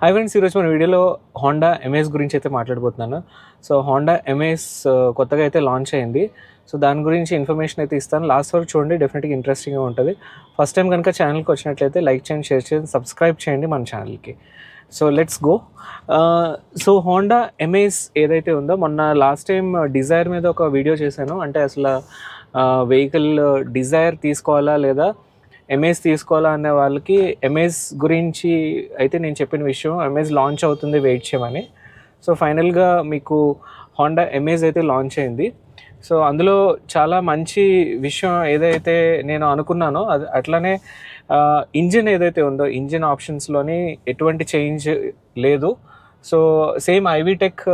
Hi friends ఈరోజు మన వీడియోలో హోండా ఎంఎస్ గురించి అయితే మాట్లాడబోతున్నాను. సో హోండా ఎంఎస్ కొత్తగా అయితే లాంచ్ అయింది. సో దాని గురించి ఇన్ఫర్మేషన్ అయితే ఇస్తాను. లాస్ట్ వరకు చూడండి డెఫినెట్గా ఇంట్రెస్టింగ్గా ఉంటుంది. ఫస్ట్ టైం కనుక ఛానల్కి వచ్చినట్లయితే లైక్ చేయండి షేర్ చేయండి సబ్స్క్రైబ్ చేయండి మన ఛానల్కి so let's go so Honda MS ఏదైతే ఉందో మొన్న లాస్ట్ టైం డిజైర్ మీద ఒక వీడియో చేశాను. అంటే అసలు వెహికల్ డిజైర్ తీసుకోవాలా లేదా ఎంఏస్ తీసుకోవాలా అనే వాళ్ళకి ఎంఏస్ గురించి అయితే నేను చెప్పిన విషయం ఎంఏస్ లాంచ్ అవుతుంది వెయిట్ చేయమని. సో ఫైనల్గా మీకు హోండా ఎంఏస్ అయితే లాంచ్ అయింది. సో అందులో చాలా మంచి విషయం ఏదైతే నేను అనుకున్నానో అది అట్లనే ఇంజిన్ ఏదైతే ఉందో ఇంజిన్ ఆప్షన్స్లోని ఎటువంటి చేంజ్ లేదు. So same iVTEC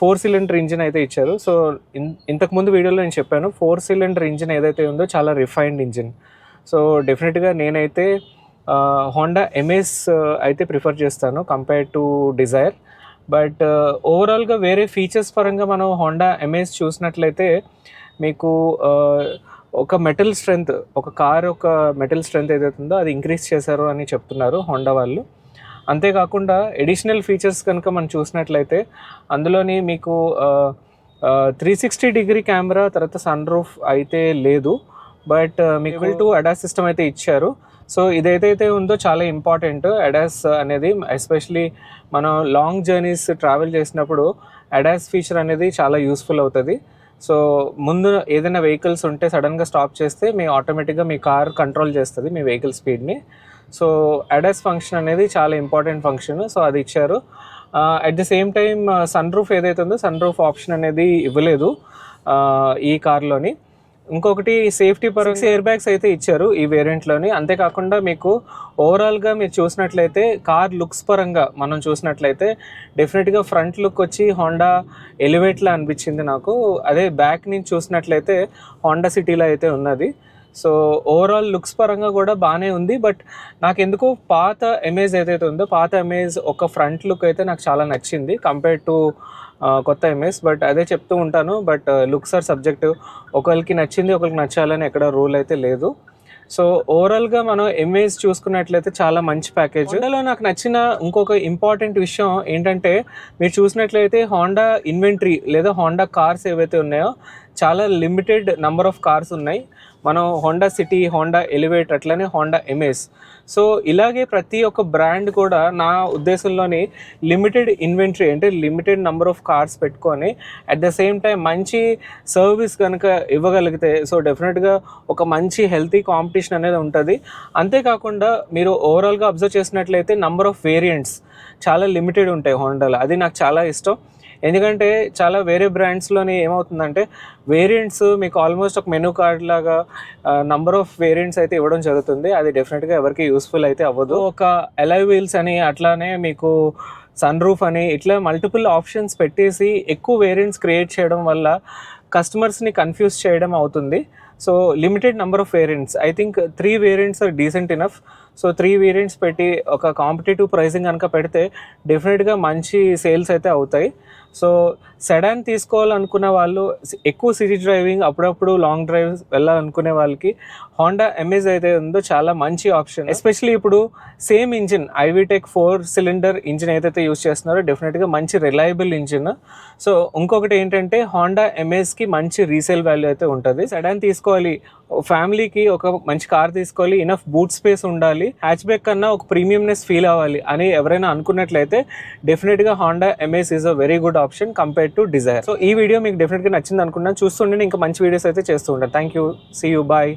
four cylinder engine అయితే ఇచ్చారు. సో ఇన్ ఇంతకుముందు వీడియోలో నేను చెప్పాను ఫోర్ సిలిండర్ ఇంజిన్ ఏదైతే ఉందో చాలా రిఫైన్డ్ ఇంజిన్. సో డెఫినెట్గా నేనైతే హోండా ఎంఎస్ అయితే ప్రిఫర్ చేస్తాను కంపేర్ టు డిజైర్. బట్ ఓవరాల్గా వేరే ఫీచర్స్ పరంగా మనం హోండా ఎంఎస్ చూసినట్లయితే మీకు ఒక మెటల్ స్ట్రెంగ్త్ ఒక కార్ ఒక మెటల్ స్ట్రెంగ్త్ ఏదైతే ఉందో అది ఇంక్రీజ్ చేశారు అని చెప్తున్నారు హోండా వాళ్ళు. అంతేకాకుండా ఎడిషనల్ ఫీచర్స్ కనుక మనం చూసినట్లయితే అందులోని మీకు త్రీ సిక్స్టీ డిగ్రీ కెమెరా తర్వాత సన్ రూఫ్ అయితే లేదు. బట్ uh, మీకు టు అడాస్ సిస్టమ్ అయితే ఇచ్చారు. సో ఇదైతే ఉందో చాలా ఇంపార్టెంట్ అడాస్ అనేది ఎస్పెషలీ మనం లాంగ్ జర్నీస్ ట్రావెల్ చేసినప్పుడు అడాస్ ఫీచర్ అనేది చాలా యూస్ఫుల్ అవుతుంది. సో ముందు ఏదైనా వెహికల్స్ ఉంటే సడన్గా స్టాప్ చేస్తే మీ ఆటోమేటిక్గా మీ కార్ కంట్రోల్ చేస్తుంది మీ వెహికల్ స్పీడ్ని సో అడాస్ ఫంక్షన్ అనేది చాలా ఇంపార్టెంట్ ఫంక్షన్ సో అది ఇచ్చారు. At the same time sun roof ఏదైతే ఉందో సన్ రూఫ్ ఆప్షన్ అనేది ఇవ్వలేదు uh, ఈ కార్లోని ఇంకొకటి సేఫ్టీ పరంగా ఎయిర్ బ్యాగ్స్ అయితే ఇచ్చారు ఈ వేరియంట్లోని అంతేకాకుండా మీకు ఓవరాల్గా మీరు చూసినట్లయితే కార్ లుక్స్ పరంగా మనం చూసినట్లయితే డెఫినెట్గా ఫ్రంట్ లుక్ వచ్చి హోండా ఎలివేట్లా అనిపించింది నాకు. అదే బ్యాక్ నుంచి చూసినట్లయితే హోండా సిటీలో అయితే ఉన్నది. సో ఓవరాల్ లుక్స్ పరంగా కూడా బాగానే ఉంది. బట్ నాకు ఎందుకో పాత ఎమేజ్ ఏదైతే ఉందో పాత ఎమేజ్ ఒక ఫ్రంట్ లుక్ అయితే నాకు చాలా నచ్చింది కంపేర్ టు కొత్త ఎమేజ్ బట్ అదే చెప్తూ ఉంటాను బట్ లుక్స్ ఆర్ సబ్జెక్ట్ ఒకరికి నచ్చింది ఒకరికి నచ్చాలని ఎక్కడ రూల్ అయితే లేదు. సో ఓవరాల్గా మనం ఎంఏస్ చూసుకున్నట్లయితే చాలా మంచి ప్యాకేజ్ హోండాలో నాకు నచ్చిన ఇంకొక ఇంపార్టెంట్ విషయం ఏంటంటే మీరు చూసినట్లయితే హోండా ఇన్వెంటరీ లేదా హోండా కార్స్ ఏవైతే ఉన్నాయో చాలా లిమిటెడ్ నెంబర్ ఆఫ్ కార్స్ ఉన్నాయి. మనం హోండా సిటీ హోండా ఎలివేట్ అట్లనే హోండా ఎంఎస్ సో ఇలాగే ప్రతి ఒక్క బ్రాండ్ కూడా నా ఉద్దేశంలోని లిమిటెడ్ ఇన్వెంటరీ అంటే లిమిటెడ్ నెంబర్ ఆఫ్ కార్స్ పెట్టుకొని అట్ ద సేమ్ టైం మంచి సర్వీస్ కనుక ఇవ్వగలిగితే సో డెఫినెట్గా ఒక మంచి హెల్తీ కాంపిటీషన్ అనేది ఉంటుంది. అంతేకాకుండా మీరు ఓవరాల్గా అబ్జర్వ్ చేసినట్లయితే నంబర్ ఆఫ్ వేరియంట్స్ చాలా లిమిటెడ్ ఉంటాయి హోండాలో అది నాకు చాలా ఇష్టం. ఎందుకంటే చాలా వేరే బ్రాండ్స్లోని ఏమవుతుందంటే వేరియంట్స్ మీకు ఆల్మోస్ట్ ఒక మెనూ కార్డ్ లాగా నంబర్ ఆఫ్ వేరియంట్స్ అయితే ఇవ్వడం జరుగుతుంది. అది డెఫినెట్గా ఎవరికి యూస్ఫుల్ అయితే అవ్వదు. ఒక ఎలై వీల్స్ అని అట్లానే మీకు సన్ రూఫ్ అని ఇట్లా మల్టిపుల్ ఆప్షన్స్ పెట్టేసి ఎక్కువ వేరియంట్స్ క్రియేట్ చేయడం వల్ల కస్టమర్స్ని కన్ఫ్యూజ్ చేయడం అవుతుంది. So limited number of variants I think three variants are decent enough so three variants పెట్టి ఒక కాంపిటేటివ్ ప్రైసింగ్ కనుక పెడితే డెఫినెట్గా మంచి సేల్స్ అయితే అవుతాయి. సో సెడాన్ తీసుకోవాలనుకున్న వాళ్ళు ఎక్కువ సిటీ డ్రైవింగ్ అప్పుడప్పుడు లాంగ్ డ్రైవ్ వెళ్ళాలనుకునే వాళ్ళకి హోండా ఎంఎస్ అయితే ఉందో చాలా మంచి ఆప్షన్ ఎస్పెషలీ ఇప్పుడు same engine iVTEC four cylinder engine ఏదైతే యూస్ చేస్తున్నారో డెఫినెట్గా మంచి రిలయబుల్ ఇంజిన్ సో ఇంకొకటి ఏంటంటే హోండా ఎంఏస్కి మంచి రీసేల్ వాల్యూ అయితే ఉంటుంది. సెడాన్ తీసుకోవాలి ఫ్యామిలీకి ఒక మంచి కార్ తీసుకోవాలి ఇనఫ్ బూట్ స్పేస్ ఉండాలి హ్యాచ్ బ్యాక్ కన్నా ఒక ప్రీమియంనెస్ ఫీల్ అవ్వాలి అని ఎవరైనా అనుకున్నట్లయితే డెఫినెట్గా Honda Amaze is a very good option compare to Dzire so ఈ వీడియో మీకు డెఫినెట్గా నచ్చింది అనుకున్నాను చూస్తుండే ఇంకా మంచి వీడియోస్ అయితే చేస్తూ ఉంటాను. Thank you see you bye